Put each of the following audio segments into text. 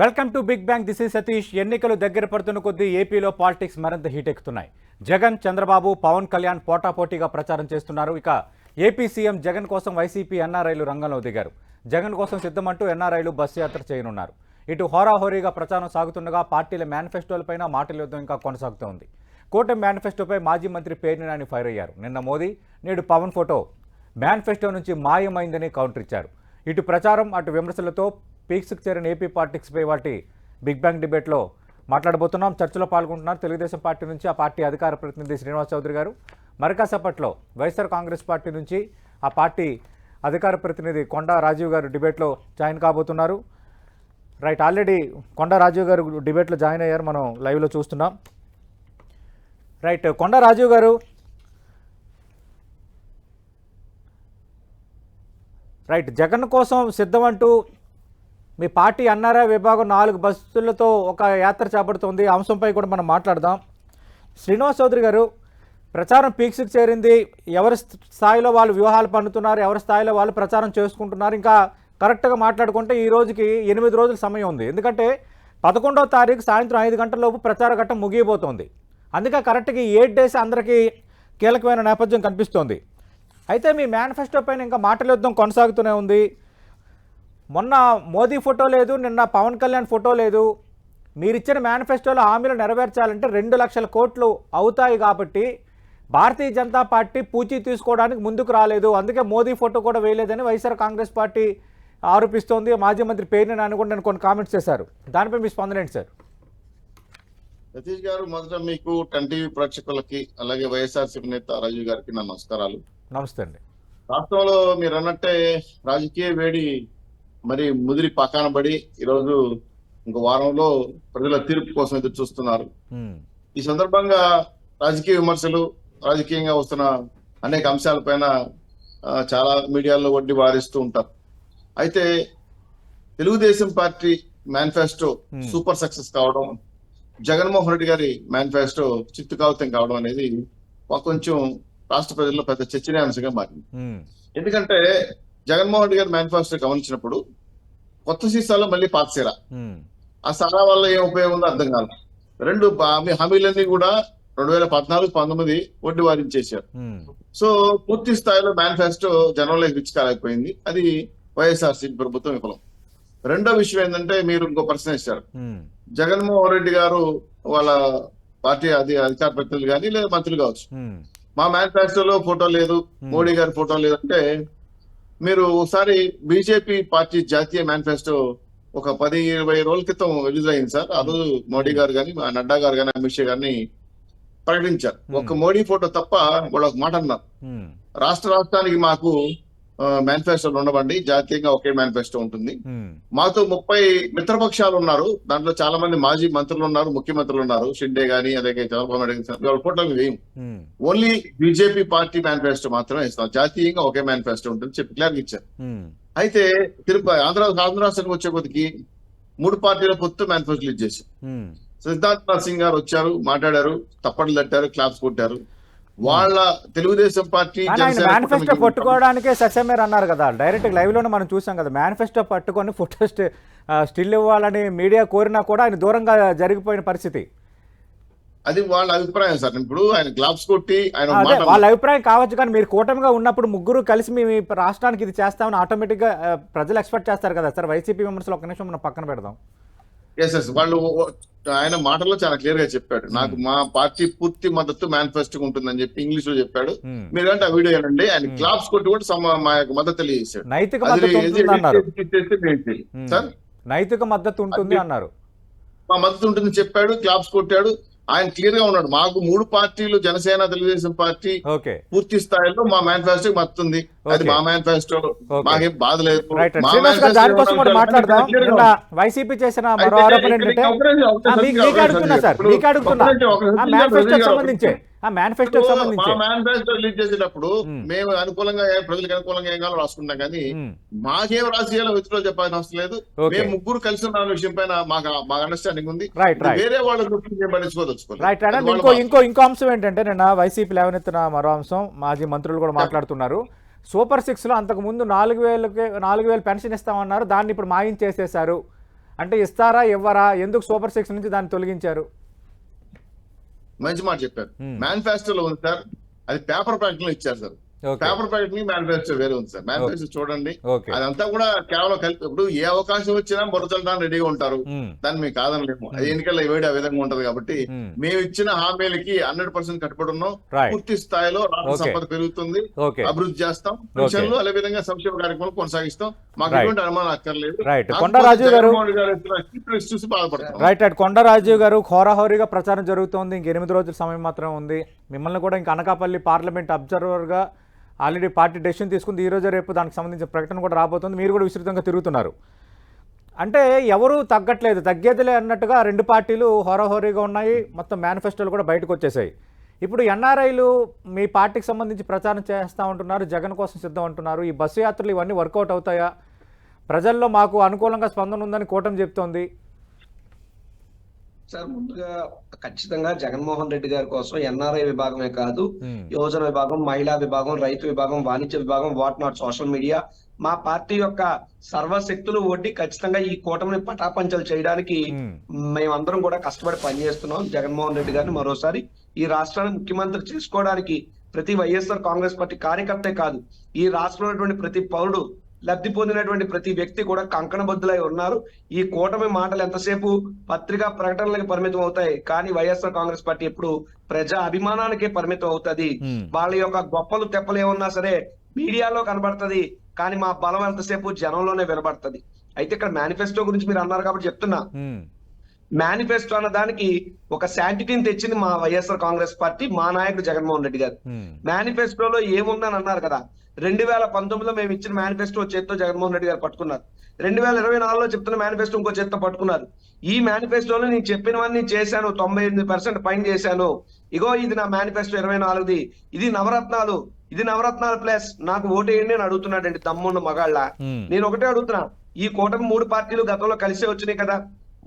Welcome to big bang this is Satish. ఎన్నికలు దగ్గర పడుతున్న కొద్దీ ఏపీలో పాలిటిక్స్ మరింత హీట్ ఎక్కుతున్నాయి. జగన్ చంద్రబాబు పవన్ కళ్యాణ్ పోటాపోటీగా ప్రచారం చేస్తున్నారు. ఇక ఏపీ సీఎం జగన్ కోసం వైసీపీ ఎన్ఆర్ఐలు రంగంలో దిగారు. జగన్ కోసం సిద్ధమంటూ ఎన్ఆర్ఐలు బస్సు యాత్ర చేయనున్నారు. ఇటు హోరాహోరీగా ప్రచారం సాగుతుండగా పార్టీల మేనిఫెస్టోలపైన మాటల యుద్ధం ఇంకా కొనసాగుతోంది కూటమి మేనిఫెస్టోపై మాజీ మంత్రి పేర్ని నాని ఫైర్ అయ్యారు. నిన్న మోదీ నేడు పవన్ ఫోటో మేనిఫెస్టో నుంచి మాయమైందని కౌంటర్ ఇచ్చారు. ఇటు ప్రచారం అటు విమర్శలతో పీక్స్కి చేరిన ఏపీ పాలిటిక్స్పై వాటి బిగ్ బ్యాంగ్ డిబేట్లో మాట్లాడబోతున్నాం. చర్చలో పాల్గొంటున్నారు. తెలుగుదేశం పార్టీ నుంచి ఆ పార్టీ అధికార ప్రతినిధి శ్రీనివాస్ చౌదరి గారు. మరికాసేపట్లో వైఎస్ఆర్ కాంగ్రెస్ పార్టీ నుంచి ఆ పార్టీ అధికార ప్రతినిధి కొండా రాజీవ్ గారు డిబేట్లో జాయిన్ కాబోతున్నారు. రైట్ ఆల్రెడీ కొండా రాజీవ్ గారు డిబేట్లో జాయిన్ అయ్యారు. మనం లైవ్లో చూస్తున్నాం. రైట్ కొండా రాజీవ్ గారు. రైట్ జగన్ కోసం సిద్ధమంటూ మీ పార్టీ అన్నారా విభాగం నాలుగు బస్సులతో ఒక యాత్ర చేపడుతోంది. అంశంపై కూడా మనం మాట్లాడదాం. శ్రీనివాస్ చౌదరి గారు ప్రచారం పీక్స్కి చేరింది. ఎవరి స్థాయిలో వాళ్ళు వ్యూహాలు పండుతున్నారు ఎవరి స్థాయిలో వాళ్ళు ప్రచారం చేసుకుంటున్నారు. ఇంకా కరెక్ట్గా మాట్లాడుకుంటే ఈ రోజుకి ఎనిమిది రోజుల సమయం ఉంది. ఎందుకంటే పదకొండవ తారీఖు సాయంత్రం ఐదు గంటల లోపు ప్రచార ఘట్టం ముగియబోతోంది. అందుకే కరెక్ట్గా ఎయిట్ డేస్ అందరికీ కీలకమైన నేపథ్యం కనిపిస్తోంది. అయితే మీ మేనిఫెస్టో పైన ఇంకా మాటల యుద్ధం కొనసాగుతూనే ఉంది. మొన్న మోదీ ఫోటో లేదు నిన్న పవన్ కళ్యాణ్ ఫోటో లేదు. మీరిచ్చిన మేనిఫెస్టోలో హామీలు నెరవేర్చాలంటే రెండు లక్షల కోట్లు అవుతాయి కాబట్టి భారతీయ జనతా పార్టీ పూచీ తీసుకోవడానికి ముందుకు రాలేదు. అందుకే మోదీ ఫోటో కూడా వేయలేదని వైఎస్ఆర్ కాంగ్రెస్ పార్టీ ఆరోపిస్తోంది. మాజీ మంత్రి పేరుని నాని కూడా నేను కొన్ని కామెంట్స్ చేశారు. దానిపై మీ స్పందన ఏంటి సార్? సతీష్ గారు మొదట మీకు టెన్ టీవీ ప్రేక్షకులకి అలాగే వైఎస్ఆర్సీపీ నేత రాజీవ్ గారికి నా నమస్కారాలు. నమస్తే అండి. రాష్ట్రంలో మీరు అన్నట్టే రాజకీయ వేడి మరి ముదిరి పక్కన పడి ఈరోజు ఇంకో వారంలో ప్రజల తీర్పు కోసం ఎదురు చూస్తున్నారు. ఈ సందర్భంగా రాజకీయ విమర్శలు రాజకీయంగా వస్తున్న అనేక అంశాలపైన చాలా మీడియాలో వడ్డీ వారిస్తూ ఉంటారు. అయితే Telugu Desam party manifesto. Super success కావడం జగన్మోహన్ రెడ్డి గారి మేనిఫెస్టో చిత్తు కాగితం కావడం అనేది ఒక కొంచెం రాష్ట్ర ప్రజల్లో పెద్ద చర్చనీయాంశంగా మారింది. ఎందుకంటే జగన్మోహన్ రెడ్డి గారి మేనిఫెస్టో గమనించినప్పుడు కొత్త సీసాలో మళ్ళీ పాత సీర. ఆ సారా వల్ల ఏం ఉపయోగం ఉందో అర్థం కాదు. రెండు హామీ- హామీలన్నీ కూడా రెండు వేల పద్నాలుగు పంతొమ్మిది వడ్డీ వారించేశారు. సో పూర్తి స్థాయిలో మేనిఫెస్టో జనంలోకి రిచ్ కాలేకపోయింది అది వైఎస్ఆర్సీపీ ప్రభుత్వం విఫలం. రెండో విషయం ఏంటంటే మీరు ఇంకో ప్రశ్న ఇచ్చారు జగన్మోహన్ రెడ్డి గారు వాళ్ళ పార్టీ అధి అధికార ప్రతినిధులు కానీ లేదా మంత్రులు కావచ్చు. మా మేనిఫెస్టోలో ఫోటో లేదు. మోడీ గారి ఫోటో లేదంటే మీరు ఒకసారి బీజేపీ పార్టీ జాతీయ మేనిఫెస్టో ఒక పది ఇరవై రోజుల క్రితం రిలీజ్ అయింది సార్. అది మోడీ గారు కానీ నడ్డా గారు కానీ అమిత్ షా గారిని ప్రకటించారు. ఒక మోడీ ఫోటో తప్ప వాళ్ళు ఒక మాట అన్నారు. రాష్ట్ర రాష్ట్రానికి మాకు మేనిఫెస్టోలు ఉండవండి. జాతీయంగా ఒకే మేనిఫెస్టో ఉంటుంది. మాతో ముప్పై మిత్రపక్షాలు ఉన్నారు. దాంట్లో చాలా మంది మాజీ మంత్రులు ఉన్నారు ముఖ్యమంత్రులు ఉన్నారు. షిండే గానీ అలాగే చంద్రబాబు నాయుడు ఫోటోలు వేయం ఓన్లీ బీజేపీ పార్టీ మేనిఫెస్టో మాత్రమే ఇస్తాం. జాతీయంగా ఒకే మేనిఫెస్టో ఉంటుంది చెప్పి క్లియర్ ఇచ్చారు. అయితే తిరుపతి ఆంధ్ర ఆంధ్ర రాష్ట్రానికి వచ్చే కొద్దికి మూడు పార్టీల పొత్తు మేనిఫెస్టో రిలీజ్ చేశారు. ఉమ్. సిద్ధార్థ్ నాథ్ సింగ్ గారు వచ్చారు మాట్లాడారు తప్పట్లు తట్టారు క్లాప్స్ కొట్టారు. వాళ్ళ తెలుగుదేశం పార్టీ మేనిఫెస్టో పట్టుకోవడానికే సత్యమేర్ అన్నారు కదా. డైరెక్ట్ లైవ్లోనే మనం చూసాం కదా. మేనిఫెస్టో పట్టుకొని ఫోటో స్టిల్ ఇవ్వాలని మీడియా కోరినా కూడా ఆయన దూరంగా జరిగిపోయిన పరిస్థితి. అది వాళ్ళ అభిప్రాయం సార్. ఇప్పుడు ఆయన గ్లాప్స్ కొట్టి ఆయన వాళ్ళ అభిప్రాయం కావచ్చు కానీ మీరు కూటమిగా ఉన్నప్పుడు ముగ్గురు కలిసి మీ రాష్ట్రానికి ఇది చేస్తామని ఆటోమేటిక్గా ప్రజలు ఎక్స్పెక్ట్ చేస్తారు కదా సార్. వైసీపీ విమర్శలు ఒక నిమిషం మనం పక్కన పెడదాం. ఎస్ ఎస్ వాళ్ళు ఆయన మాటల్లో చాలా క్లియర్గా చెప్పాడు నాకు మా పార్టీ పూర్తి మద్దతు మేనిఫెస్టో ఉంటుందని చెప్పి ఇంగ్లీష్లో చెప్పాడు. ఉమ్. మీరంటే ఆ వీడియో ఏనండి ఆయన క్లాప్స్ కొట్టి కూడా మా యొక్క మద్దతు తెలియజేశాడు. నైతిక మద్దతు ఉంటుంది అన్నారు మద్దతు ఉంటుంది మా మద్దతు ఉంటుందని చెప్పాడు. క్లాప్స్ కొట్టాడు. ఆయన క్లియర్గా ఉన్నాడు. మాకు మూడు పార్టీలు జనసేన తెలుగుదేశం పార్టీ పూర్తి స్థాయిలో మా మేనిఫెస్టో మత్తుంది అది. మా మేనిఫెస్టో. మాకేం బాధ లేదు. వైసీపీ చేసిన మరో ఆరోపణ ఏంటంటే మీకు అడుగుతున్నా సార్ మీకు అడుగుతున్నా. మేనిఫెస్టోకి సంబంధించే. ఆ మేనిఫెస్టోకి మా సంబంధించే. మేనిఫెస్టో రిలీజ్ చేసేటప్పుడు. మేము. అనుకూలంగా ప్రజలకు అనుకూలంగా ఏం కావాలో రాసుకుంటాం కానీ మాకేం రాసేయాలో వ్యక్తిలో చెప్పాల్సిన అవసరం లేదు. మేము ముగ్గురు కలిసి ఉన్న విషయం పైన మాకు మాకు అండర్స్టాండింగ్ ఉంది. వేరే వాళ్ళ రైట్ ఇంకో. ఇంకో ఇంకో అంశం ఏంటంటే నిన్న వైసీపీ లేవనెత్తిన మరో అంశం. మాజీ మంత్రులు కూడా మాట్లాడుతున్నారు. సూపర్ సిక్స్లో అంతకు ముందు నాలుగు వేలకి నాలుగు వేలు పెన్షన్ ఇస్తామన్నారు. దాన్ని ఇప్పుడు మాయం చేసేశారు. అంటే ఇస్తారా ఇవ్వరా? ఎందుకు సూపర్ సిక్స్ నుంచి దాన్ని తొలగించారు? మంచి మాట చెప్పారు. మేనిఫెస్టోలో ఉంది సార్. అది పేపర్ ప్రకటనలో ఇచ్చారు సార్. పేపర్ ప్రకటన మేనిఫెస్టో వేరే ఉంది సార్. మేనిఫెస్టో చూడండి. అదంతా కూడా కేవలం కలిపి ఇప్పుడు ఏ అవకాశం వచ్చినా మొదలడానికి రెడీగా ఉంటారు. ఉమ్, దాన్ని మీకు కాదనలేము. అది ఎన్నికల్లో వేడి ఆ విధంగా ఉంటది కాబట్టి ఉమ్, మేము ఇచ్చిన హామీలకి హండ్రెడ్ పర్సెంట్ కట్టుబడి ఉన్నాం. పూర్తి స్థాయిలో రాష్ట్ర. సంపద పెరుగుతుంది. అభివృద్ధి చేస్తాం. పెన్షన్లు అదే విధంగా సంక్షేమ కార్యక్రమాలు కొనసాగిస్తాం. మాకు. ఎటువంటి అనుమానం అక్కర్లేదు. చూసి బాధపడుతున్నాం రైట్ రైట్ కొండ రాజీవ్ గారు హోరాహోరీగా ప్రచారం జరుగుతోంది. ఇంక ఎనిమిది రోజుల సమయం మాత్రమే ఉంది. మిమ్మల్ని కూడా ఇంక అనకాపల్లి పార్లమెంట్ అబ్జర్వర్గా ఆల్రెడీ పార్టీ డెసిషన్ తీసుకుంది ఈరోజు రేపు దానికి సంబంధించిన ప్రకటన కూడా రాబోతుంది. మీరు కూడా విస్తృతంగా తిరుగుతున్నారు. అంటే ఎవరు తగ్గట్లేదు. తగ్గేదిలే అన్నట్టుగా రెండు పార్టీలు హోరాహోరీగా ఉన్నాయి. మొత్తం మేనిఫెస్టోలు కూడా బయటకు వచ్చేసాయి. ఇప్పుడు ఎన్ఆర్ఐలు మీ పార్టీకి సంబంధించి ప్రచారం చేస్తూ ఉంటున్నారు జగన్ కోసం సిద్ధం అంటున్నారు ఈ బస్సు యాత్రలు ఇవన్నీ వర్కౌట్ అవుతాయా? ప్రజల్లో మాకు అనుకూలంగా స్పందన ఉందని కూటమి చెప్తోంది. సార్ ముందుగా ఖచ్చితంగా జగన్మోహన్ రెడ్డి గారి కోసం ఎన్ఆర్ఐ విభాగమే కాదు ఉమ్. యువజన విభాగం మహిళా విభాగం రైతు విభాగం వాణిజ్య విభాగం వాట్ నాట్ సోషల్ మీడియా మా పార్టీ యొక్క సర్వశక్తులు ఒడ్డి ఖచ్చితంగా ఈ కూటమిని పటాపంచలు చేయడానికి. మేమందరం కూడా కష్టపడి పనిచేస్తున్నాం జగన్మోహన్ రెడ్డి గారిని మరోసారి ఈ రాష్ట్రాన్ని ముఖ్యమంత్రి చేసుకోవడానికి ప్రతి వైఎస్ఆర్ కాంగ్రెస్ పార్టీ కార్యకర్తే కాదు ఈ రాష్ట్రంలో ఉన్నటువంటి ప్రతి పౌరుడు లబ్ధి పొందినటువంటి ప్రతి వ్యక్తి కూడా కంకణబద్దులై ఉన్నారు. ఈ కూటమి మాటలు ఎంతసేపు పత్రికా ప్రకటనలకు పరిమితం అవుతాయి? కానీ వైఎస్ఆర్ కాంగ్రెస్ పార్టీ ఎప్పుడు ప్రజా అభిమానానికే పరిమితం అవుతది. వాళ్ళ యొక్క గొప్పలు తెప్పలు ఏమన్నా సరే మీడియాలో కనబడుతది. కానీ మా బలం ఎంతసేపు జనంలోనే వినబడుతుంది. అయితే ఇక్కడ మేనిఫెస్టో గురించి మీరు అన్నారు కాబట్టి చెప్తున్నా. మేనిఫెస్టో అన్న దానికి ఒక శాంటిటీని తెచ్చింది మా వైఎస్ఆర్ కాంగ్రెస్ పార్టీ మా నాయకుడు జగన్మోహన్ రెడ్డి గారు. మేనిఫెస్టోలో ఏముందని అన్నారు కదా. రెండు వేల పంతొమ్మిదిలో మేము ఇచ్చిన మేనిఫెస్టో చేత్తో జగన్మోహన్ రెడ్డి గారు పట్టుకున్నారు. రెండు వేల ఇరవై నాలుగులో చెప్తున్న మేనిఫెస్టో ఇంకో చేత్తో పట్టుకున్నారు. ఈ మేనిఫెస్టోలో నేను చెప్పినవన్నీ చేశాను తొంభై ఎనిమిది పర్సెంట్ పైన చేశాను. ఇగో ఇది నా మేనిఫెస్టో ఇరవై నాలుగుది. ఇది నవరత్నాలు. ఇది నవరత్నాలు ప్లస్ నాకు ఓటేయండి అని అడుగుతున్నాడండి తమ్మున్న మగాళ్ళ. నేను ఒకటే అడుగుతున్నా. ఈ కూటమి మూడు పార్టీలు గతంలో కలిసే వచ్చినాయి కదా.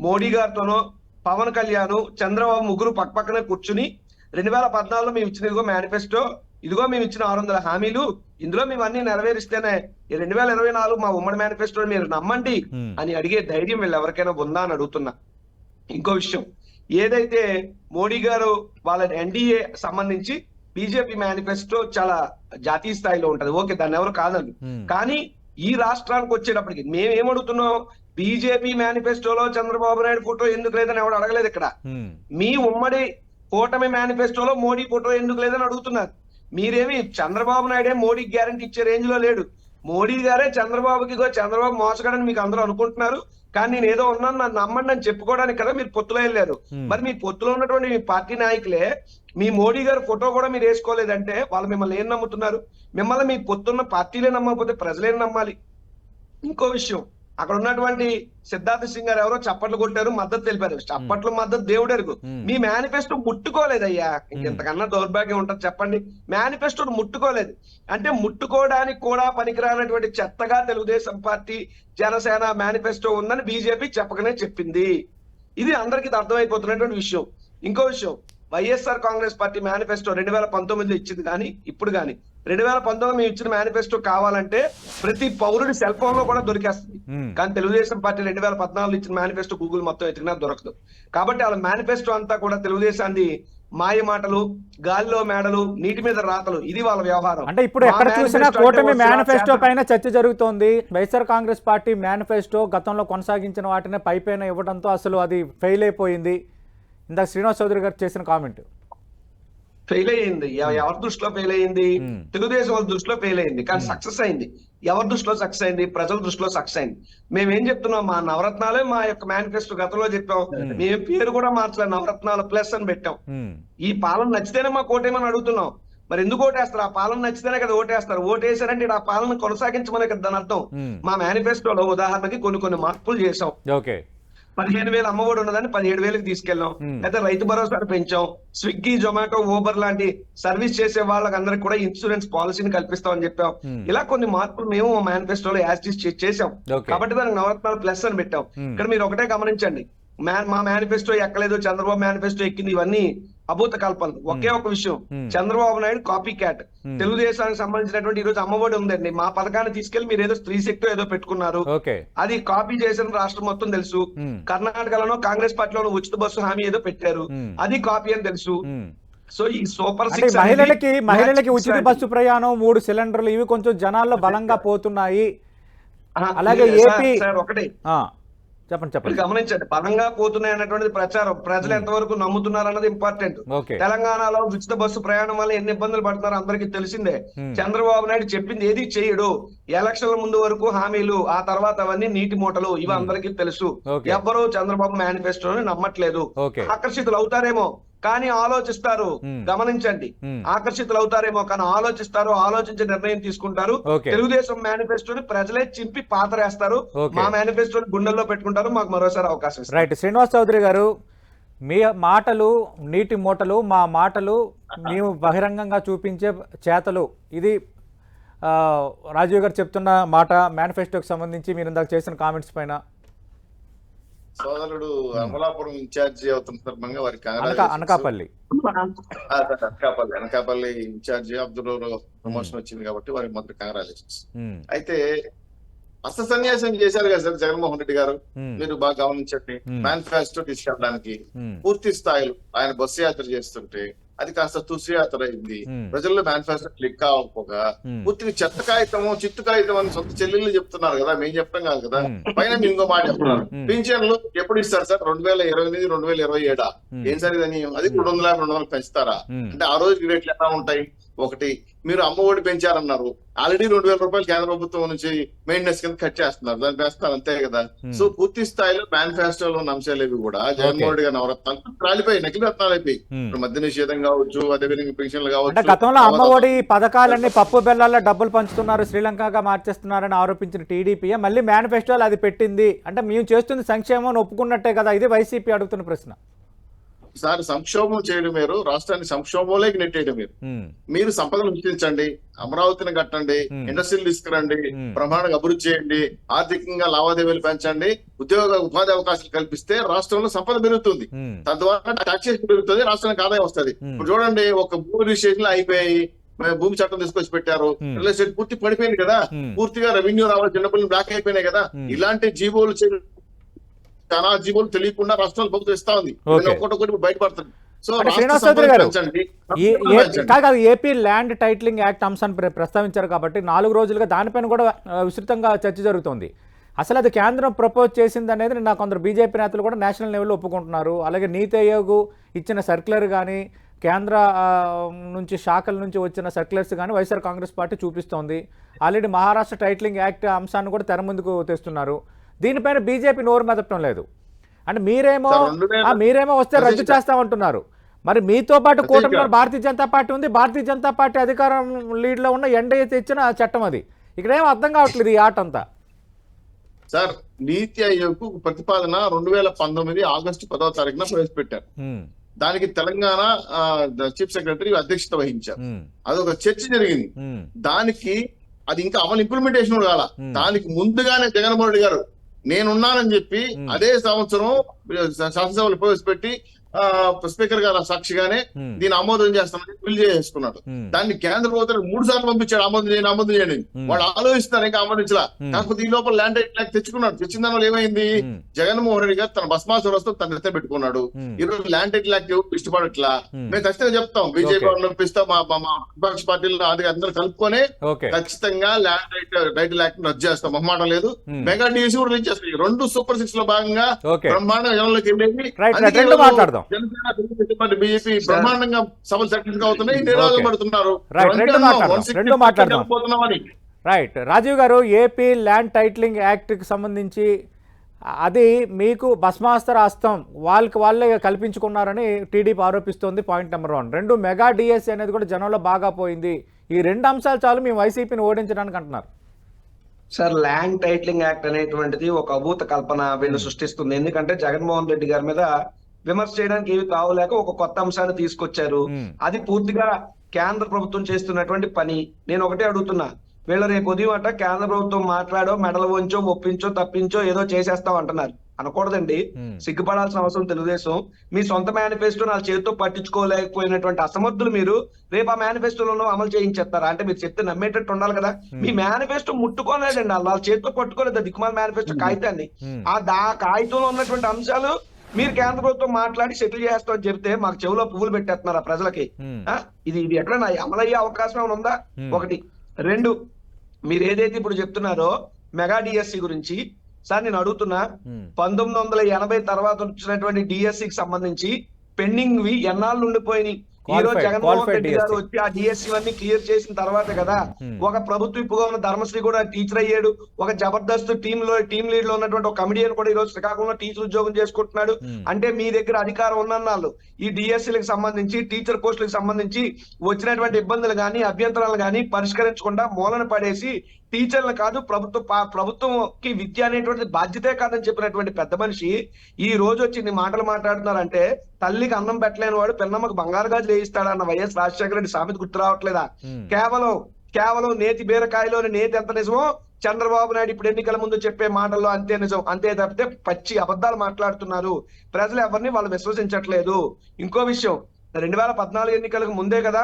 మోడీ గారితోనో పవన్ కళ్యాణ్ చంద్రబాబు ముగ్గురు పక్క పక్కనే కూర్చుని రెండు వేల పద్నాలుగులో మేము ఇచ్చిన ఇదిగో మేనిఫెస్టో ఇదిగో మేము ఇచ్చిన ఆరు వందల హామీలు. ఇందులో మేము అన్ని నెరవేరిస్తేనే ఈ రెండు వేల ఇరవై నాలుగు మా ఉమ్మడి మేనిఫెస్టో మీరు నమ్మండి. అని అడిగే ధైర్యం వీళ్ళు ఎవరికైనా ఉందా అని అడుగుతున్నా. ఇంకో విషయం ఏదైతే మోడీ గారు వాళ్ళ ఎన్డీఏ సంబంధించి బీజేపీ మేనిఫెస్టో చాలా జాతీయ స్థాయిలో ఉంటది. ఓకే దాన్ని ఎవరు కాదండి. కానీ ఈ రాష్ట్రానికి వచ్చేటప్పటికి మేము ఏమడుగుతున్నాం? బీజేపీ మేనిఫెస్టోలో చంద్రబాబు నాయుడు ఫోటో ఎందుకు లేదని ఎవడు అడగలేదు ఇక్కడ. మీ ఉమ్మడి కూటమి మేనిఫెస్టోలో మోడీ ఫోటో ఎందుకు లేదని అడుగుతున్నారు. మీరేమి చంద్రబాబు నాయుడే మోడీకి గ్యారంటీ ఇచ్చే రేంజ్లో లేడు. మోడీ గారే చంద్రబాబుకి చంద్రబాబు మోసగాడని మీకు అందరూ అనుకుంటున్నారు. కానీ నేను ఏదో ఉన్నాను నన్ను నమ్మండి అని చెప్పుకోవడానికి కదా మీరు పొత్తులో వెళ్ళారు. మరి మీ పొత్తులో ఉన్నటువంటి మీ పార్టీ నాయకులే మీ మోడీ గారి ఫోటో కూడా మీరు వేసుకోలేదంటే వాళ్ళు మిమ్మల్ని ఏం నమ్ముతున్నారు? మిమ్మల్ని మీ పొత్తున్న పార్టీలే నమ్మకపోతే ప్రజలేం నమ్మాలి? ఇంకో విషయం అక్కడ ఉన్నటువంటి సిద్ధార్థ సింగ్ గారు ఎవరో చప్పట్లు కొట్టారు మద్దతు తెలిపారు. చప్పట్లు మద్దతు దేవుడెరుగు. Hmm. మీ మేనిఫెస్టో ముట్టుకోలేదయ్యా. ఇంకెంతకన్నా దౌర్భాగ్యం ఉంటుంది చెప్పండి. మేనిఫెస్టో ముట్టుకోలేదు. అంటే ముట్టుకోవడానికి కూడా పనికిరానటువంటి చెత్తగా తెలుగుదేశం పార్టీ జనసేన మేనిఫెస్టో ఉందని బీజేపీ చెప్పకనే చెప్పింది. ఇది అందరికీ అర్థమైపోతున్నటువంటి విషయం. ఇంకో విషయం. వైఎస్ఆర్ కాంగ్రెస్ పార్టీ మేనిఫెస్టో రెండు వేల పంతొమ్మిదిలో ఇచ్చింది కానీ ఇప్పుడు కానీ రెండు వేల పంతొమ్మిది మేము ఇచ్చిన మేనిఫెస్టో కావాలంటే ప్రతి పౌరుడి సెల్ ఫోన్లో కూడా దొరికేస్తుంది. కానీ తెలుగుదేశం పార్టీ రెండు వేల పద్నాలుగులో ఇచ్చిన మేనిఫెస్టో గూగుల్ మొత్తం ఎతికినా దొరకదు. కాబట్టి వాళ్ళ మేనిఫెస్టో అంతా కూడా తెలుగుదేశాన్ని మాయ మాటలు గాలిలో మేడలు నీటి మీద రాతలు ఇది వాళ్ళ వ్యవహారం. అంటే ఇప్పుడు ఎక్కడ చూసినా కూటమి మేనిఫెస్టో. పైన చర్చ జరుగుతోంది. వైఎస్ఆర్ కాంగ్రెస్ పార్టీ మేనిఫెస్టో గతంలో కొనసాగించిన వాటిని పై పైన ఇవ్వడంతో అసలు అది ఫెయిల్ అయిపోయింది. ఇందాక శ్రీనివాస్ చౌదరి గారు చేసిన కామెంట్ ఫెయిల్ అయ్యింది. ఎవ- ఎవరి దృష్టిలో ఫెయిల్ అయ్యింది? Hmm. తెలుగుదేశం వాళ్ళ దృష్టిలో ఫెయిల్ అయింది కానీ సక్సెస్ అయింది. ఎవరి దృష్టిలో సక్సెస్ అయింది? ప్రజల దృష్టిలో సక్సెస్ అయింది. మేము ఏం చెప్తున్నాం? మా నవరత్నాలే మా యొక్క మేనిఫెస్టో గతంలో చెప్పాం. మేము పేరు కూడా మార్చలేదు నవరత్నాలు ప్లస్ అని పెట్టాం. ఈ పాలన నచ్చితేనే మా కోటేమని అడుగుతున్నాం. మరి ఎందుకు ఓటేస్తారు? ఆ పాలన నచ్చితేనే కదా ఓటేస్తారు. ఓటేసారంటే ఆ పాలన కొనసాగించమనే కదా దాని అర్థం. మా మేనిఫెస్టోలో ఉదాహరణకి కొన్ని కొన్ని మార్పులు చేసాం పదిహేను వేలు అమ్మఒడి ఉన్నదని పదిహేడు వేలకు తీసుకెళ్ళాం. అయితే రైతు భరోసా పెంచాం స్విగ్గీ జొమాటో ఊబర్ లాంటి సర్వీస్ చేసే వాళ్ళకందరికి కూడా ఇన్సూరెన్స్ పాలసీని కల్పిస్తామని చెప్పాం. ఇలా కొన్ని మార్పులు మేము మేనిఫెస్టోలో యాస్టిస్ చేసాం. కాబట్టి దానికి నవరత్నాలు ప్లస్ అని పెట్టాం. ఇక్కడ మీరు ఒకటే గమనించండి మా మేనిఫెస్టో ఎక్కలేదు చంద్రబాబు మేనిఫెస్టో ఎక్కింది ఇవన్నీ అభూత కల్పనలు ఒకే ఒక విషయం. Chandrababu Naidu copycat. తెలుగుదేశానికి సంబంధించినటువంటి ఈ రోజు అమ్మఒడి ఉందండి. మా పథకాన్ని తీసుకెళ్ళి మీరు ఏదో స్త్రీ శక్తి ఏదో పెట్టుకున్నారు. అది కాపీ చేసిన రాష్ట్రం మొత్తం తెలుసు. కర్ణాటకలోనో కాంగ్రెస్ పార్టీలోనో ఉచిత బస్సు హామీ ఏదో పెట్టారు. అది కాపీ అని తెలుసు. సో ఈ సూపర్ సిక్స్ మహిళలకి మహిళలకి ఉచిత. బస్సు ప్రయాణం మూడు సిలిండర్లు ఇవి కొంచెం జనాల్లో బలంగా పోతున్నాయి. అలాగే ఏపీ ఒకటి. చెప్పండి చెప్పండి. గమనించండి బలంగా పోతున్నాయి అన్నటువంటిది ప్రచారం. ప్రజలు ఎంతవరకు నమ్ముతున్నారు అన్నది ఇంపార్టెంట్ తెలంగాణలో ఉచిత బస్సు ప్రయాణం వల్ల ఎన్ని ఇబ్బందులు పడుతున్నారో అందరికీ తెలిసిందే. చంద్రబాబు నాయుడు చెప్పింది ఏది చేయడు. ఎలక్షన్ల ముందు వరకు హామీలు ఆ తర్వాత అవన్నీ నీటి మూటలు ఇవి అందరికీ తెలుసు. ఎవ్వరూ చంద్రబాబు మేనిఫెస్టోని నమ్మట్లేదు. ఆకర్షితులు అవుతారేమో. కానీ ఆలోచిస్తారు. గమనించండి. ఆకర్షితులు అవుతారేమో కానీ ఆలోచిస్తారు ఆలోచించి నిర్ణయం తీసుకుంటారు. తెలుగుదేశం మేనిఫెస్టోని ప్రజలే చింపి పాతరేస్తారు. మా మేనిఫెస్టోని గుండెల్లో పెట్టుకుంటారు మాకు మరోసారి అవకాశం రైట్ శ్రీనివాస్ చౌదరి గారు మీ మాటలు నీటి మూటలు మా మాటలు మేము బహిరంగంగా చూపించే చేతలు ఇది రాజీవ్ గారు చెప్తున్న మాట మేనిఫెస్టోకి సంబంధించి మీరు ఇందాక చేసిన కామెంట్స్ పైన సోదరుడు అమలాపురం ఇన్ఛార్జి అవుతున్న సందర్భంగా వారికి congratulations. Anakapalli. Anakapalli. Anakapalli incharge Abdul promotion వచ్చింది కాబట్టి వారికి మొదటి కంగ్రాచులేషన్స్ అయితే అస్త సన్యాసం చేశారు కదా సార్ జగన్మోహన్ రెడ్డి గారు? ఉమ్, మీరు బాగా గమనించండి. Hmm. మేనిఫెస్టో తీసుకెళ్ళడానికి పూర్తి స్థాయిలో ఆయన బస్సు యాత్ర చేస్తుంటే అది కాస్త తుసి యాత్ర అయింది Hmm. ప్రజల్లో మేనిఫెస్టో క్లిక్ Hmm. పూర్తిగా చెత్త కాగితము చిత్తు కాగితం అని సొంత చెల్లెళ్ళు చెప్తున్నారు కదా మేము చెప్పడం కాదు కదా. పైన మీరు ఇంకో మాట చెప్తున్నారు. పింఛన్లు ఎప్పుడు ఇస్తారు సార్ రెండు వేల ఇరవై ఎనిమిది రెండు వేల ఇరవై ఏడా. ఏం సార్ ఇదని అది రెండు వందల యాభై రెండు వందలు పెంచుతారా. అంటే ఆ రోజు రేట్లు ఎలా ఉంటాయి ఒకటి మీరు అమ్మ ఒడి పెంచారన్నారు. ఆల్రెడీ రెండు వేల రూపాయలు కేంద్ర ప్రభుత్వం నుంచి మెయింటెనెన్స్ కింద కట్ చేస్తున్నారు. దాన్ని పెంచుతారు అంతే కదా. Hmm. సో పూర్తి స్థాయిలో మేనిఫెస్టోలో ఉన్న అంశాలు ఇవి కూడా జగన్మోహన్ రెడ్డి గారి నవరత్నాలు రాలిపోయి నకిలీ రత్నాలు అయిపోయి Hmm. మద్య నిషేధం కావచ్చు అదేవిధంగా పెన్షన్లు కావచ్చు గతంలో అమ్మఒడి పథకాలన్నీ పప్పు బెల్లాల్లో డబ్బులు పంచుతున్నారు శ్రీలంకగా మార్చేస్తున్నారని ఆరోపించిన టీడీపీ మళ్ళీ మేనిఫెస్టోలో అది పెట్టింది. అంటే మేము చేస్తుంది సంక్షేమం అని ఒప్పుకున్నట్టే కదా ఇది వైసీపీ అడుగుతున్న ప్రశ్న. సార్ సంక్షోభం చేయడం మీరు రాష్ట్రాన్ని సంక్షోభంలోకి నెట్టేయడం మీరు మీరు సంపదను సృష్టించండి అమరావతిని కట్టండి. ఇండస్ట్రీలు తీసుకురండి. బ్రహ్మాండంగా అభివృద్ధి చేయండి ఆర్థికంగా లావాదేవీలు పెంచండి ఉద్యోగ ఉపాధి అవకాశాలు కల్పిస్తే రాష్ట్రంలో సంపద పెరుగుతుంది తద్వారా టాక్సేషన్ పెరుగుతుంది రాష్ట్రానికి ఆదాయం వస్తుంది. ఇప్పుడు చూడండి ఒక భూ రిజిస్ట్రేషన్ అయిపోయి భూమి చట్టం తీసుకొచ్చి పెట్టారు. రియల్ ఎస్టేట్ పూర్తి పడిపోయింది కదా. పూర్తిగా రెవెన్యూ రావాలి చిన్నపిల్లలు బ్లాక్ అయిపోయినాయి కదా. ఇలాంటి జీవోలు చే- చాలా జీవోలు తెలియకుండా రాష్ట్రాలు ప్రభుత్వం ఇస్తా ఉంది. ఒక్కొక్కటి ఒకటి బయటపడుతుంది. కాదు ఏపీ ల్యాండ్ టైటిలింగ్ యాక్ట్ అంశాన్ని ప్ర- ప్రస్తావించారు కాబట్టి నాలుగు రోజులుగా దానిపైన కూడా విస్తృతంగా చర్చ జరుగుతోంది. అసలు అది కేంద్రం ప్రపోజ్ చేసింది అనేది నిన్న కొందరు బీజేపీ నేతలు కూడా నేషనల్ లెవెల్లో ఒప్పుకుంటున్నారు. అలాగే నీతి ఆయోగ్ ఇచ్చిన సర్క్యులర్ కానీ కేంద్ర నుంచి శాఖల నుంచి వచ్చిన సర్క్యులర్స్ కానీ వైఎస్ఆర్ కాంగ్రెస్ పార్టీ చూపిస్తోంది. ఆల్రెడీ మహారాష్ట్ర టైటిలింగ్ యాక్ట్ అంశాన్ని కూడా తెర ముందుకు తెస్తున్నారు. దీనిపైన బీజేపీ నోరు మెదపడం లేదు. అంటే మీరేమో మీరేమో వస్తే రద్దు. చేస్తామంటున్నారు. మరి మీతో పాటు కూటమిలో. భారతీయ జనతా పార్టీ ఉంది. భారతీయ జనతా పార్టీ అధికారం లీడ్లో ఉన్న ఎన్డీఏ తెచ్చిన చట్టం అది. ఇక్కడ ఏం అర్థం కావట్లేదు ఈ ఆట అంతా. సార్ నీతి ఆయోగ్ ప్రతిపాదన రెండు వేల పంతొమ్మిది ఆగస్టు పదవ తారీఖున ప్రవేశపెట్టారు. దానికి తెలంగాణ చీఫ్ సెక్రటరీ అధ్యక్షత వహించారు. అదొక చర్చ జరిగింది. దానికి అది ఇంకా అమలు ఇంప్లిమెంటేషన్ కాల. దానికి ముందుగానే జగన్మోహన్ రెడ్డి గారు నేనున్నానని చెప్పి. అదే సంవత్సరం శాసనసభలో ప్రవేశపెట్టి స్పీకర్ గారు సాక్షిగానే. దీన్ని ఆమోదం చేస్తామని బిల్ చేసుకున్నాడు దాన్ని కేంద్ర ప్రభుత్వం మూడు సార్లు పంపించాడు ఆమోదం చేయండి ఆమోదం చేయండి. వాళ్ళు ఆలోచిస్తారు ఇంకా ఆమోదించలా. కాకపోతే ఈ లోపల ల్యాండ్ రైట్ తెచ్చుకున్నాడు తెచ్చిన దానివల్ల ఏమైంది. జగన్మోహన్ రెడ్డి గారు తన భస్మాసురస్తో తన ఎత్తే పెట్టుకున్నాడు. ఈ రోజు ల్యాండ్ ఎవరు ఇష్టపడట్లా. మేము ఖచ్చితంగా చెప్తాం బీజేపీ Okay. వాళ్ళని పంపిస్తాం మా విపక్ష పార్టీలు అది అందరూ కలుపుకొని ఖచ్చితంగా ల్యాండ్ రైట్ రైట్ యాక్ట్ రద్దు చేస్తాం మొహమాటం లేదు. మెగా డిఎస్సీ కూడా రిలీజ్ చేస్తాం రెండు సూపర్ సిక్స్లో భాగంగా బ్రహ్మాండంగా జనంలోకి వెళ్ళేది మాట్లాడదాం. జనసేన తెలుగుదేశం పార్టీ బీజేపీ బ్రహ్మాండంగా సభలు సెటిల్ అవుతున్నాయి నిరాలు పడుతున్నారు. Right, రెండు అందుకే మాట్లాడదాం, అన్నాం, 160 రెండు మాట్లాడదాం. పోతున్నామని. రైట్ రాజీవ్ గారు ఏపీ ల్యాండ్ టైటిలింగ్ యాక్ట్కి సంబంధించి అది మీకు భస్మాస్త్ర హస్తం వాళ్ళకి వాళ్ళే కల్పించుకున్నారని టీడీపీ ఆరోపిస్తోంది పాయింట్ నెంబర్ వన్. రెండు మెగా డిఎస్సీ అనేది కూడా జనంలో బాగా పోయింది. ఈ రెండు అంశాలు చాలు మేము వైసీపీని ఓడించడానికి అంటున్నారు. సార్ ల్యాండ్ టైటిలింగ్ యాక్ట్ అనేటువంటిది ఒక అభూత కల్పన వీళ్ళు సృష్టిస్తుంది. ఎందుకంటే జగన్మోహన్ రెడ్డి గారి మీద విమర్శ చేయడానికి ఏవి కావలేక ఒక కొత్త అంశాన్ని తీసుకొచ్చారు. అది పూర్తిగా కేంద్ర ప్రభుత్వం చేస్తున్నటువంటి పని. నేను ఒకటే అడుగుతున్నా. వీళ్ళు రేపు ఉదయం అట కేంద్ర ప్రభుత్వం మాట్లాడో మెడలు వంచో ఒప్పించో తప్పించో ఏదో చేసేస్తాం అంటున్నారు. అనకూడదండి. సిగ్గుపడాల్సిన అవసరం తెలుగుదేశం. మీ సొంత మేనిఫెస్టో నా చేతితో పట్టించుకోలేకపోయినటువంటి అసమర్థులు మీరు రేపు ఆ మేనిఫెస్టోలో అమలు చేయించేస్తారా? అంటే మీరు చెప్తే నమ్మేటట్టు ఉండాలి కదా. మీ మేనిఫెస్టో ముట్టుకోలేదండి. వాళ్ళు వాళ్ళ చేతితో పట్టుకోలేదు? దిక్కుమాల మేనిఫెస్టో కాగితాన్ని. ఆ దా కాగితంలో ఉన్నటువంటి అంశాలు మీరు కేంద్ర ప్రభుత్వం మాట్లాడి సెటిల్ చేస్తామని చెప్తే మాకు చెవిలో పువ్వులు పెట్టేస్తున్నారు ఆ ప్రజలకి. ఇది ఇది ఎక్కడైనా అమలయ్యే అవకాశం ఏమైనా ఉందా. ఒకటి. రెండు మీరు ఏదైతే ఇప్పుడు చెప్తున్నారో మెగా డిఎస్సి గురించి సార్ నేను అడుగుతున్నా పంతొమ్మిది వందల ఎనభై తర్వాత వచ్చినటువంటి డిఎస్సి కి సంబంధించి పెండింగ్ వి ఎన్నాళ్ళు ఉండిపోయినాయి? ఈ రోజు జగన్మోహన్ రెడ్డి గారు. వచ్చి ఆ డిఎస్సి అన్ని క్లియర్ చేసిన తర్వాత కదా Hmm. ఒక ప్రభుత్వ ఇప్పుగా ఉన్న ధర్మశ్రీ కూడా టీచర్ అయ్యాడు ఒక జబర్దస్త్ టీమ్లో టీమ్ లీడ్లో ఉన్నటువంటి ఒక కమిడియన్ కూడా ఈ రోజు శ్రీకాకుళంలో టీచర్ ఉద్యోగం చేసుకుంటున్నాడు Hmm. అంటే మీ దగ్గర అధికారం ఉన్నన్నాళ్ళు ఈ డిఎస్సీలకు సంబంధించి టీచర్ పోస్టులకు సంబంధించి వచ్చినటువంటి ఇబ్బందులు గాని అభ్యంతరాలు గాని పరిష్కరించకుండా మూలన పడేసి టీచర్లు కాదు ప్రభుత్వ ప్రభుత్వంకి విద్య అనేటువంటి బాధ్యతే కాదని చెప్పినటువంటి పెద్ద మనిషి ఈ రోజు వచ్చి ఇన్ని మాటలు మాట్లాడుతున్నారంటే తల్లికి అన్నం పెట్టలేని వాడు పిన్నమ్మకు బంగారు గాజులు వేయిస్తాడన్న వైఎస్ రాజశేఖర రెడ్డి సామెత గుర్తు రావట్లేదా? కేవలం కేవలం నేతి బీరకాయలోని నేతి ఎంత నిజమో చంద్రబాబు నాయుడు ఇప్పుడు ఎన్నికల ముందు చెప్పే మాటల్లో అంతే నిజం అంతే తప్పితే పచ్చి అబద్ధాలు మాట్లాడుతున్నారు. ప్రజలు ఎవరిని వాళ్ళు విశ్వసించట్లేదు. ఇంకో విషయం రెండు వేల పద్నాలుగు ఎన్నికలకు ముందే కదా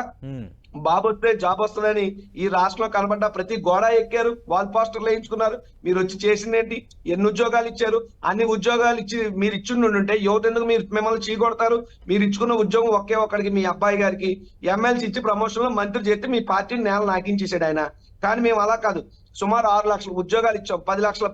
బాబు వస్తే జాబ్ వస్తుందని ఈ రాష్ట్రంలో కనబడ్డ ప్రతి గోడ ఎక్కారు వాల్ పోస్టర్లు వేయించుకున్నారు. మీరు వచ్చి చేసిందేంటి? ఎన్ని ఉద్యోగాలు ఇచ్చారు? అన్ని ఉద్యోగాలు ఇచ్చి మీరు ఇచ్చిండుంటే యువత ఎందుకు మీరు మిమ్మల్ని చీకొడతారు? మీరు ఇచ్చుకున్న ఉద్యోగం ఒకే ఒక్కడికి మీ అబ్బాయి గారికి ఎమ్మెల్సీ ఇచ్చి ప్రమోషన్లో మంత్రి చేస్తే మీ పార్టీని నేల నాకించేసాడు ఆయన. కానీ మేము అలా కాదు. సుమారు ఆరు లక్షల ఉద్యోగాలు ఇచ్చాం. పది లక్షల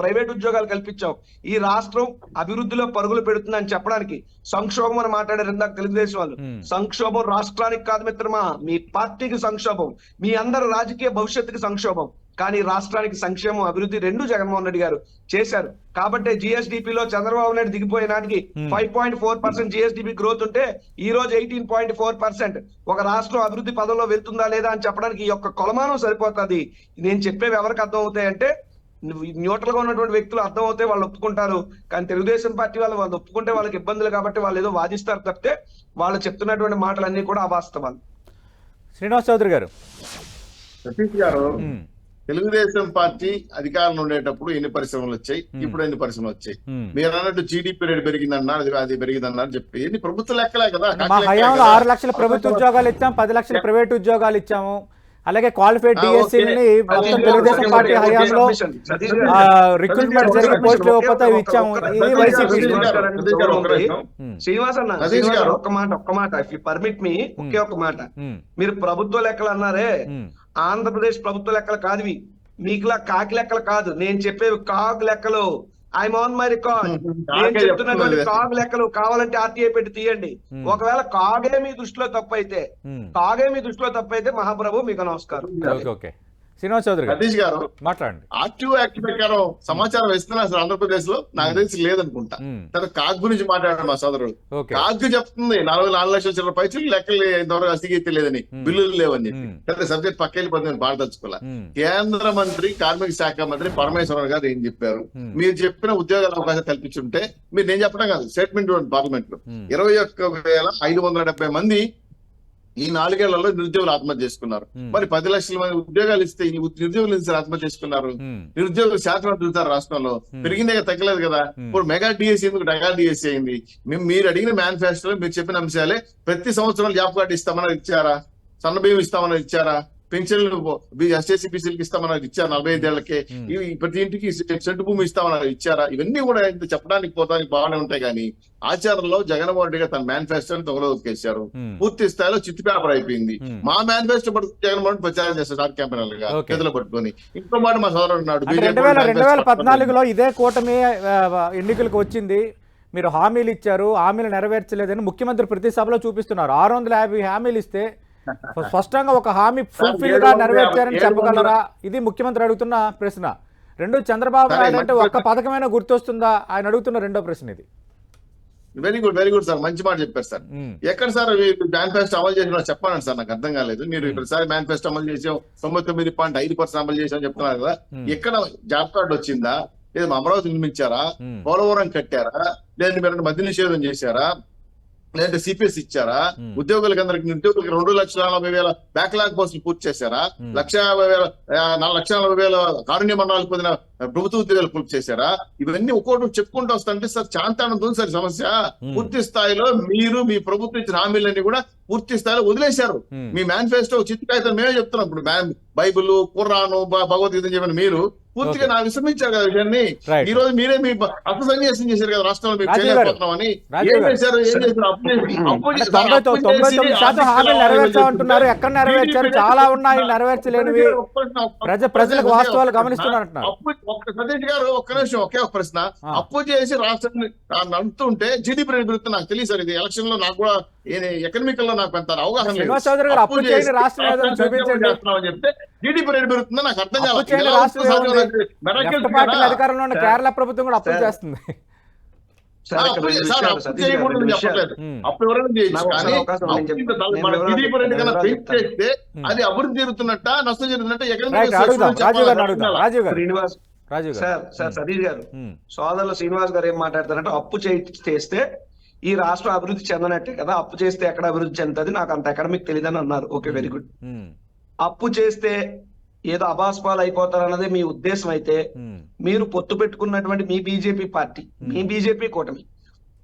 ప్రైవేట్ ఉద్యోగాలు కల్పించాం. ఈ రాష్ట్రం అభివృద్ధిలో పరుగులు పెడుతుందని చెప్పడానికి సంక్షోభం అని మాట్లాడారు ఇందాక తెలుగుదేశం వాళ్ళు. సంక్షోభం రాష్ట్రానికి కాదు మిత్రమా మీ పార్టీకి సంక్షోభం మీ అందరి రాజకీయ భవిష్యత్తుకి సంక్షోభం. కానీ రాష్ట్రానికి సంక్షేమం అభివృద్ధి రెండు జగన్మోహన్ రెడ్డి గారు చేశారు. కాబట్టి GSDP లో చంద్రబాబు నాయుడు దిగిపోయే నాటికి. Five point four percent GSDP growth ఉంటే ఈ రోజు ఎయిటీన్ పాయింట్ ఫోర్ పర్సెంట్ ఒక రాష్ట్రం అభివృద్ధి పదంలో వెళ్తుందా లేదా అని చెప్పడానికి ఈ యొక్క కొలమానం సరిపోతుంది. నేను చెప్పేవి ఎవరికి అర్థం అవుతాయంటే న్యూట్రల్గా ఉన్నటువంటి వ్యక్తులు అర్థం అవుతే వాళ్ళు ఒప్పుకుంటారు. కానీ తెలుగుదేశం పార్టీ వాళ్ళు వాళ్ళు ఒప్పుకుంటే వాళ్ళకి ఇబ్బందులు కాబట్టి వాళ్ళు ఏదో వాదిస్తారు తప్పితే వాళ్ళు చెప్తున్నటువంటి మాటలన్నీ కూడా అవాస్తవాలు. శ్రీనివాస్ చౌదరి గారు. సతీష్ గారు తెలుగుదేశం పార్టీ అధికారంలో ఉండేటప్పుడు ఎన్ని పరిశ్రమలు వచ్చాయి? Hmm. ఇప్పుడు ఎన్ని పరిశ్రమలు వచ్చాయి? ఉమ్. మీరు అన్నట్టు జీడిపి రేట్ పెరిగిందన్నారు అది పెరిగిందన్నారు చెప్పి ఎన్ని ప్రభుత్వ లెక్కలే కదా. ఆరు లక్షల ప్రభుత్వ ఉద్యోగాలు ఇచ్చాం పది లక్షల ప్రైవేట్ ఉద్యోగాలు ఇచ్చాము. అలాగే క్వాలిఫైడ్ డిఎస్సీని. మొత్తం అది తెలుగుదేశం పార్టీ హయాంలో సతీష్ ఆ, గారు, రిక్రూట్మెంట్ జరిగి పోస్టులు ఒకే ఇవ్వకపోతే ఒక్క- ఇచ్చాము. ఇది సతీష్ వైసీపీ. ఉమ్, శ్రీనివాస్ అన్న శ్రీనివాస్ ఒక్క మాట ఒక్క మాట. ఇఫ్ యూ పర్మిట్ మీ ఒకే ఒక్క మాట. మీరు ప్రభుత్వ లెక్కలు అన్నారే. ఆంధ్రప్రదేశ్ ప్రభుత్వ లెక్కలు కాదు మీకులా కాకి లెక్కలు కాదు. నేను చెప్పేవి కాగ్ లెక్కలు. ఐఎమ్ ఆన్ మై రికార్డ్ నేను కాకే చెప్తున్నటువంటి చెప్తున్నది. కాగ్ లెక్కలు కావాలంటే ఆర్టీఐ పెట్టి తీయండి. ఒకవేళ కాగే మీ దృష్టిలో తప్పైతే ఉమ్. కాగే మీ దృష్టిలో తప్పైతే మహాప్రభు మీకు నమస్కారం. Okay okay. శ్రీనివాస్ చౌదరి గారు సతీష్ గారు మాట్లాడండి. ఆర్టీఓ యాక్ట్ ప్రకారం సమాచారం ఇస్తున్నారు అసలు ఆంధ్రప్రదేశ్లో నాకు తెలిసి లేదనుకుంటా. తర్వాత కాగ్ గురించి మాట్లాడాడు మా సోదరుడు. కాగ్ చెప్తుంది నలభై నాలుగు లక్షల చిల్లర పైసలు లెక్కలు ఇంతవరకు అసిగీతే లేదని. బిల్లులు లేవని. చెప్పి పెద్ద సబ్జెక్ట్ పక్కెళ్ళిపోతుంది నేను పాడదలుచుకోలే ఉమ్, కేంద్ర మంత్రి కార్మిక శాఖ మంత్రి పరమేశ్వరన్ గారు ఏం చెప్పారు. మీరు చెప్పిన ఉద్యోగాల అవకాశం కల్పించుంటే మీరు నేను చెప్పడం కాదు స్టేట్మెంట్ పార్లమెంట్లో ఇరవై ఒక్క వేల ఐదు వందల డెబ్బై మంది ఈ నాలుగేళ్ళలో నిరుద్యోగులు ఆత్మహత్య చేసుకున్నారు. Hmm. మరి పది లక్షల మంది ఉద్యోగాలు ఇస్తే ఈ నిరుద్యోగులు ఆత్మహత్య చేసుకున్నారు? ఉమ్, నిరుద్యోగులు శాతం చూస్తారు రాష్ట్రంలో. Hmm. పెరిగిందే తగ్గలేదు కదా. Hmm. ఇప్పుడు మెగా డిఎస్సీ ఎందుకు డగా డిఎస్సీ అయింది? మేము మీరు అడిగిన మేనిఫెస్టోలో మీరు చెప్పిన అంశాలే ప్రతి సంవత్సరం జాబ్ కార్డు ఇస్తామని ఇచ్చారా? సన్న బియ్యం ఇస్తామని ఇచ్చారా? పెన్షన్లు ఎస్ఎస్సీ బీసీలకు ఇస్తామని ఇచ్చారు నలభై ఐదేళ్ళకే. ఇవి ప్రతి ఇంటికి సెంటు భూమి ఇస్తామని ఇచ్చారా? ఇవన్నీ కూడా ఇంత చెప్పడానికి పోతానికి బాగానే ఉంటాయి కానీ ఆచారంలో జగన్మోహన్ రెడ్డి గారు తన మేనిఫెస్టోని దొంగలోకేశారు పూర్తి స్థాయిలో చిత్తు పేపర్ అయిపోయింది. మా మేనిఫెస్టో పట్టుకుని జగన్మోహన్ ప్రచారం చేస్తారు డాట్ క్యాంపెయినర్గా. చేతిలో పట్టుకొని. ఇంకో మాట మా సోదరుడు ఉన్నాడు రెండు వేల పద్నాలుగులో ఇదే కూటమి ఎన్నికలకు వచ్చింది. మీరు హామీలు ఇచ్చారు హామీలు నెరవేర్చలేదని ముఖ్యమంత్రి ప్రతి సభలో చూపిస్తున్నారు. ఆరు వందల యాభై హామీలు ఇస్తే స్పష్టంగా ఒక హామీ ఫుల్ఫిల్గా నెరవేర్చారని చెప్పగలరా? ఇది ముఖ్యమంత్రి అడుగుతున్న ప్రశ్న. రెండు చంద్రబాబు నాయుడు అంటే ఒక్క పథకమైన గుర్తొస్తుందా? ఆయన అడుగుతున్న రెండో ప్రశ్న ఇది. Very good very good sir. మంచి మాట చెప్పారు సార్. ఎక్కడ సార్ మేనిఫెస్టో అమలు చేసిన చెప్పండి సార్ నాకు అర్థం కాలేదు. మీరు ప్రతిసారి మేనిఫెస్టో అమలు చేసాం తొంభై తొమ్మిది పాయింట్ ఐదు పర్సెంట్ అమలు చేసాం చెప్తున్నారు కదా. ఎక్కడ జాబ్ కార్డు వచ్చిందా? లేదా అమరావతి నిర్మించారా? పోలవరం కట్టారా? లేదా మీరు మద్య నిషేధం చేశారా? లేదంటే సిపిఎస్ ఇచ్చారా Hmm. ఉద్యోగులకి అందరికి ఉద్యోగులకి రెండు లక్షల నలభై వేల బ్యాక్లాగ్ పోస్టులు పూర్తి చేశారా Hmm. లక్ష యాభై వేల నాలుగు లక్షల నలభై వేల కారుణ్య మండలాలకు పొందిన ప్రభుత్వ ఉద్యోగాలు పూర్తి చేశారా ఇవన్నీ ఒక్కొక్కటి చెప్పుకుంటూ వస్తుంటే సార్ చాంతానంతో సార్ సమస్య Hmm. పూర్తి స్థాయిలో మీరు మీ ప్రభుత్వం ఇచ్చిన హామీలన్నీ కూడా పూర్తి స్థాయిలో వదిలేశారు. మీ మేనిఫెస్టో చిత్తు కాగితం మేమే చెప్తున్నాం ఇప్పుడు బైబిల్ భ- భగవద్గీత చెప్పిన మీరు పూర్తిగా. నా విశ్రమించారు కదా విషయాన్ని. ఈ రోజు మీరే మీ అర్థ సన్యాసం చేశారు కదా రాష్ట్రంలో మీరు. చేయలేకపోతున్నామని. ఏం. చేశారు? ఏం చేశారు? అప్పు అప్పు అప్పు నెరవేర్చామంటున్నారు చేస్తుంటే ఎక్కడ నెరవేర్చారు? చాలా ఉన్నాయి. నెరవేర్చలేనివి ప్రజ ప్రజలకు వాస్తవాలు గమనిస్తున్నారంటున్నారు అప్పు ఒక్క సతీష్ గారు ఒక్క నిమిషం ఒకే ఒక ప్రశ్న. అప్పు చేసి రాష్ట్రాన్ని ఆ, నడుపుతుంటే జీడిపి రేటు పెరుగుతుంది నాకు తెలియదు సార్ ఇది ఎలక్షన్లో నాకు కూడా ఎకనామికల్లో నాకు పెద్ద అవగాహన లేదు. అప్పు చేసి. చేస్తున్నామని చెప్తే జీడిపి రేటు పెరుగుతుందో నాకు అర్థం? అధికారంలో ఉన్న. కేరళ ప్రభుత్వం కూడా. చేస్తుంది అప్పు రెండు సార్, విషయాలు, అప్పు సతీష్ గారు, చేయకూడదని రెండు విషయాలు. చెప్పట్లేదు. ఉమ్. అప్పు ఎవరైనా చేయొచ్చు నాకు ఒకసారి కానీ అవకాశం ఉంది, అప్పు నేను ఇంత తల- నేను మన వివరాలు జీడిపి రేటు కన్నా చెప్తాను, పెంచి చేస్తే ఉమ్. అది అభివృద్ధి జరుగుతున్నట్ట నష్టం జరుగుతున్నట్ట ఎకనామిక్ సార్ సార్ సతీష్ గారు. సోదరులు శ్రీనివాస్ గారు ఏం మాట్లాడతారంటే అప్పు చేయి- చేస్తే ఈ రాష్ట్రం అభివృద్ధి చెందనట్టే కదా అప్పు చేస్తే ఎక్కడ అభివృద్ధి చెందుతుంది నాకు అంత ఎకడమిక్ తెలియదని అన్నారు ఓకే వెరీ గుడ్. అప్పు చేస్తే ఏదో అబాస్పాలు అయిపోతారన్నదే మీ ఉద్దేశం అయితే. మీరు పొత్తు పెట్టుకున్నటువంటి మీ బీజేపీ పార్టీ మీ బీజేపీ కూటమి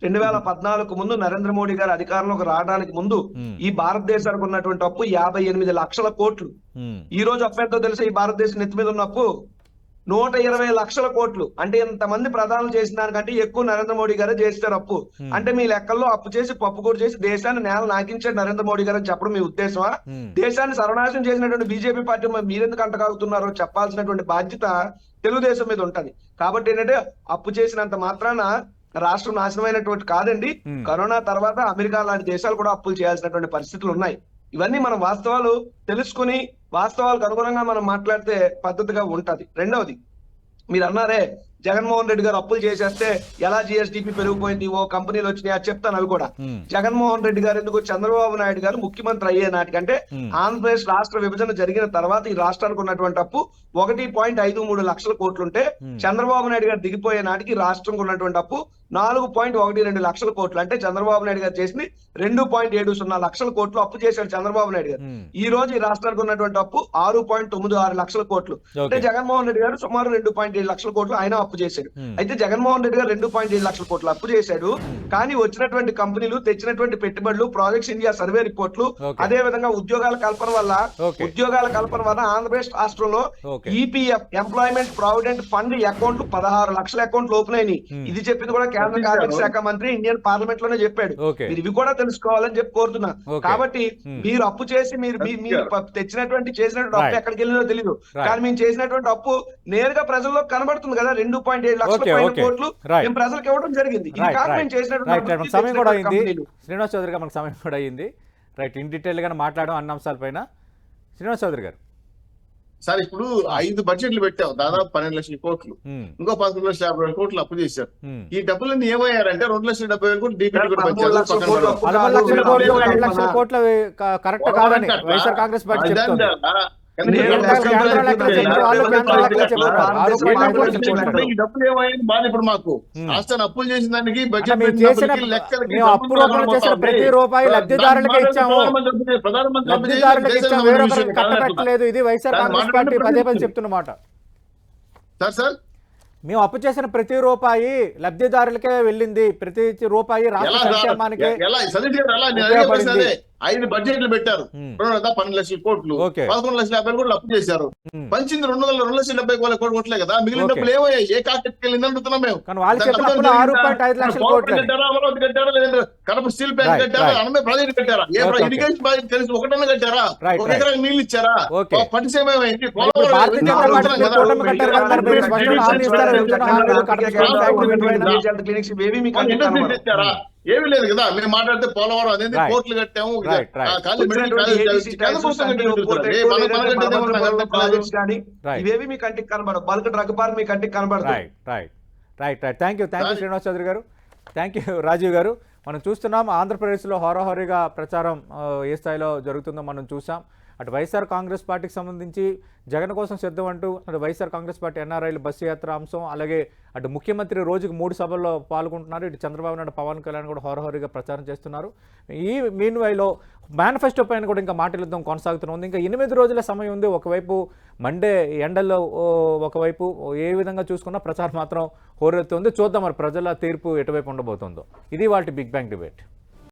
రెండు వేల పద్నాలుగు ముందు నరేంద్ర మోడీ గారు అధికారంలోకి రావడానికి ముందు. ఈ భారతదేశానికి ఉన్నటువంటి అప్పు యాభై ఎనిమిది లక్షల కోట్లు. ఈ రోజు అప్పు ఎంతో తెలుసా ఈ భారతదేశం నెత్తి మీద ఉన్న అప్పు నూట ఇరవై లక్షల కోట్లు అంటే ఇంతమంది ప్రధానులు చేసిన దానికంటే ఎక్కువ నరేంద్ర మోడీ గారే చేస్తారు అప్పు. అంటే మీ లెక్కల్లో అప్పు చేసి పప్పు కూడా చేసి దేశాన్ని నేల నాకించాడు నరేంద్ర మోడీ గారు అని చెప్పడం మీ ఉద్దేశమా. దేశాన్ని సర్వనాశనం చేసినటువంటి బీజేపీ పార్టీ మరి మీరెందుకు అంటగాగుతున్నారో చెప్పాల్సినటువంటి బాధ్యత తెలుగుదేశం మీద ఉంటది కాబట్టి ఏంటంటే అప్పు చేసినంత మాత్రాన రాష్ట్రం నాశనమైనటువంటి కాదండి. కరోనా తర్వాత అమెరికా లాంటి దేశాలు కూడా అప్పులు చేయాల్సినటువంటి పరిస్థితులు ఉన్నాయి ఇవన్నీ మనం వాస్తవాలు తెలుసుకుని వాస్తవాలకు అనుగుణంగా మనం మాట్లాడితే పద్ధతిగా ఉంటది. రెండవది మీరు అన్నారే జగన్మోహన్ రెడ్డి గారు అప్పులు చేసేస్తే ఎలా జిఎస్డిపి పెరిగిపోయింది ఓ కంపెనీలు వచ్చినాయి అది చెప్తాను అవి కూడా. జగన్మోహన్ రెడ్డి గారు ఎందుకు చంద్రబాబు నాయుడు గారు ముఖ్యమంత్రి అయ్యే నాటికంటే. ఆంధ్రప్రదేశ్ రాష్ట్ర విభజన జరిగిన తర్వాత ఈ రాష్ట్రానికి ఉన్నటువంటి అప్పు ఒకటి పాయింట్ ఐదు మూడు లక్షల కోట్లుంటే. చంద్రబాబు నాయుడు గారు దిగిపోయే నాటికి రాష్ట్రంకు ఉన్నటువంటి అప్పు నాలుగు పాయింట్ ఒకటి రెండు లక్షల కోట్లు అంటే చంద్రబాబు నాయుడు గారు చేసింది రెండు పాయింట్ ఏడు సున్నా లక్షల కోట్లు అప్పు చేశాడు చంద్రబాబు నాయుడు గారు. ఈ రోజు ఈ రాష్ట్రానికి ఉన్నటువంటి అప్పు ఆరు పాయింట్ తొమ్మిది ఆరు లక్షల కోట్లు అంటే జగన్మోహన్ రెడ్డి గారు సుమారు రెండు పాయింట్ ఏడు లక్షల కోట్లు ఆయన అప్పు చేశాడు. అయితే జగన్మోహన్ రెడ్డి గారు రెండు పాయింట్ ఏడు లక్షల కోట్లు అప్పు చేశాడు కానీ వచ్చినటువంటి కంపెనీలు తెచ్చినటువంటి పెట్టుబడులు ప్రాజెక్ట్స్ ఇండియా సర్వే రిపోర్ట్లు. అదే విధంగా ఉద్యోగాల కల్పన వల్ల. ఉద్యోగాల కల్పన వల్ల ఆంధ్రప్రదేశ్ రాష్ట్రంలో. ఈపీఎఫ్ ఎంప్లాయ్మెంట్ ప్రావిడెంట్ ఫండ్ అకౌంట్లు పదహారు లక్షల అకౌంట్లు ఓపెన్ అయినాయి. ఇది చెప్పింది కూడా కేంద్ర కార్మిక. శాఖ మంత్రి ఇండియన్ పార్లమెంట్లోనే చెప్పాడు. మీరు ఇవి కూడా తెలుసుకోవాలని చెప్పి కోరుతున్నా. కాబట్టి. మీరు అప్పు చేసి మీరు మీరు తెచ్చినటువంటి చేసినటువంటి అప్పు. ఎక్కడికి వెళ్ళిందో తెలియదు. కానీ మేము చేసినటువంటి అప్పు నేరుగా ప్రజల్లో కనబడుతుంది కదా రెండు పాయింట్ ఏడు లక్షల Okay, పైన okay. కోట్లు. మేము ప్రజలకు ఇవ్వడం జరిగింది. ఇది రైట్ కాక రైట్ మేము చేసినటువంటి సమయం కూడా అయింది. శ్రీనివాస్ చౌదరి గారు మనకు సమయం కూడా అయింది. రైట్ ఇన్ డీటెయిల్గా మాట్లాడడం అన్న అంశాలపైన శ్రీనివాస్ చౌదరి గారు. సార్ ఇప్పుడు ఐదు బడ్జెట్లు పెట్టావు. దాదాపు పన్నెండు లక్షల కోట్లు. ఉమ్. ఇంకో పదకొండు లక్షల యాభై వేల కోట్లు అప్పు చేశారు. ఉమ్. ఈ డబ్బులన్నీ ఏమయ్యారంటే రెండు లక్షల డెబ్బై వేల కోట్లు రెండు. కోట్ల కరెక్ట్ కాదని వైఎస్ఆర్ కాంగ్రెస్ పార్టీ డబ్బులు ఏమైంది? బాధ ఇప్పుడు మాకు. అప్పులు చేసిన దానికి బడ్జెట్ ప్రతి రూపాయి లబ్ధిదారులకే ఇచ్చాము. లబ్ధిదారులకు ఇచ్చాము. వేరొకరికి. కట్టబెట్టలేదు. ఇది వైఎస్ఆర్ కాంగ్రెస్ పార్టీ పదే పదే ప్రతి- చెప్తున్నమాట సార్ సార్? మేము అప్పు చేసిన ప్రతి రూపాయి లబ్ధిదారులకే వెళ్ళింది. ప్రతి రూపాయి రాష్ట్ర? సంక్షేమానికి ఐదు బడ్జెట్లు పెట్టారు Hmm. రెండు వందల పన్నెండు లక్షల కోట్లు. పదకొండు లక్షల యాభై కోట్లు అప్పు చేశారు Hmm. పంచింది రెండు వందల రెండు లక్షల డెబ్బై వేల కోట్లు కొట్టలే కదా మిగిలిన. డబ్బులు ఏమయ్యాయి ఏ కాకెట్కి వెళ్ళింది అడుగుతున్నాం మేము అమరావతి కట్టారా లేదంటే కడప స్టీల్ ప్లాంట్ కట్టారా. అనమే ప్రాజెక్ట్ కట్టారా ఏ. ఇరిగేషన్ ప్రాజెక్ట్ కలిసి ఒకటన్నా కట్టారా ఒక. ఎకరానికి నీళ్ళు ఇచ్చారా మరి ఏమీ లేదు కదా మేము మాట్లాడితే పోలవరం Right. కోర్టులు కట్టాము. ఇవేవి మీ కంటికి కనబడవు. బల్క్ డ్రగ్ పార్క్ మీ కంటికి కనబడతాయి right right right right thank you thank you Srinivas Chowdary గారు. థ్యాంక్ యూ రాజీవ్ గారు. మనం చూస్తున్నాం ఆంధ్రప్రదేశ్లో హోరాహోరీగా ప్రచారం ఏ స్థాయిలో జరుగుతుందో మనం చూసాం. అటు వైఎస్ఆర్ కాంగ్రెస్ పార్టీకి సంబంధించి జగన్ కోసం సిద్ధం అంటూ అటు వైఎస్ఆర్ కాంగ్రెస్ పార్టీ ఎన్ఆర్ఐలు బస్సు యాత్ర అంశం అలాగే అటు ముఖ్యమంత్రి రోజుకు మూడు సభల్లో పాల్గొంటున్నారు. ఇటు చంద్రబాబు నాయుడు పవన్ కళ్యాణ్ కూడా హోరహోరీగా ప్రచారం చేస్తున్నారు. ఈ మీన్ వైలో మేనిఫెస్టో పైన కూడా ఇంకా మాట్లాడదాం కొనసాగుతుంది ఇంకా ఎనిమిది రోజుల సమయం ఉంది. ఒకవైపు మండే ఎండల్లో ఒకవైపు ఏ విధంగా చూసుకున్నా ప్రచారం మాత్రం హోరెత్తుంది. చూద్దాం మరి ప్రజల తీర్పు ఎటువైపు ఉండబోతుందో. ఇది వాటి బిగ్ బ్యాంగ్ డిబేట్.